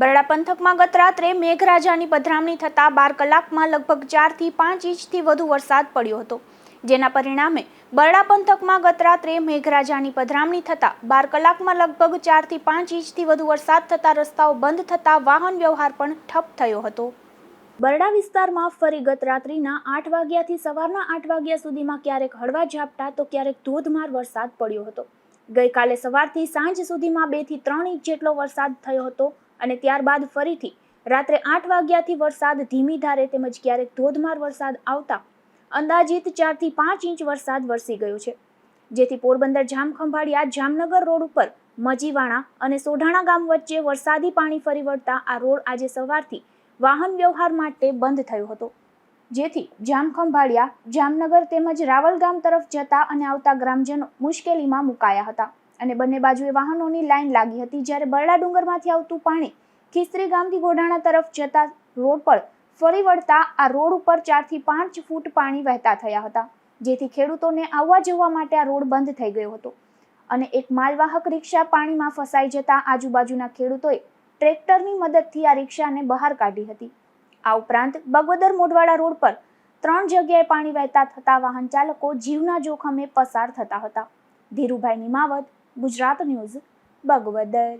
બરડા પંથકમાં ગત રાત્રે મેઘરાજાની પધરામણી થતાં બાર કલાકમાં લગભગ ચારથી પાંચ ઇંચથી વધુ વરસાદ પડ્યો હતો. જેના પરિણામે બરડા પંથકમાં ગત રાત્રે મેઘરાજાની પધરામણી થતાં બાર કલાકમાં લગભગ ચારથી પાંચ ઇંચથી વધુ વરસાદ થતાં રસ્તાઓ બંધ થતાં વાહન વ્યવહાર પણ ઠપ થયો હતો. બરડા વિસ્તારમાં ફરી ગત રાત્રિના આઠ વાગ્યાથી સવારના આઠ વાગ્યા સુધીમાં ક્યારેક હળવા ઝાપટા તો ક્યારેક ધોધમાર વરસાદ પડ્યો હતો. ગઈકાલે સવારથી સાંજ સુધીમાં બેથી ત્રણ ઇંચ જેટલો વરસાદ થયો હતો. અને ત્યારબાદ ફરીથી રાત્રે આઠ વાગ્યાથી વરસાદ ધીમી ધારે તેમજ ક્યારેક ધોધમાર વરસાદ આવતા અંદાજિત ચારથી પાંચ ઇંચ વરસાદ વરસી ગયો છે. જેથી પોરબંદર, જામખંભાળિયા, જામનગર રોડ ઉપર મજીવાણા અને સોઢાણા ગામ વચ્ચે વરસાદી પાણી ફરી વળતા આ રોડ આજે સવારથી વાહન વ્યવહાર માટે બંધ થયો હતો. જેથી જામખંભાળિયા, જામનગર તેમજ રાવલ ગામ તરફ જતા અને આવતા ગ્રામજનો મુશ્કેલીમાં મુકાયા હતા. અને બંને બાજુએ વાહનોની લાઈન લાગી હતી જ્યારે બરડા ડુંગરમાંથી આવતું પાણી ખીસરી ગામથી ગોઢાણા તરફ જતા રોડ પર ફરી વળતા આ રોડ ઉપર ચારથી પાંચ ફૂટ પાણી વહેતા થયા હતા, જેથી ખેડૂતોને આવવા જવા માટે આ રોડ બંધ થઈ ગયો હતો. અને એક માલવાહક રિક્ષા પાણીમાં ફસાઈ જતા આજુબાજુના ખેડૂતોએ ટ્રેક્ટરની મદદથી આ રિક્ષાને બહાર કાઢી હતી. આ ઉપરાંત બગવદર મોઢવાડા રોડ પર ત્રણ જગ્યાએ પાણી વહેતા થતા વાહન ચાલકો જીવના જોખમે પસાર થતા હતા. ધીરુભાઈ નિમાવત ગુજરાત ન્યૂઝ બગવદર.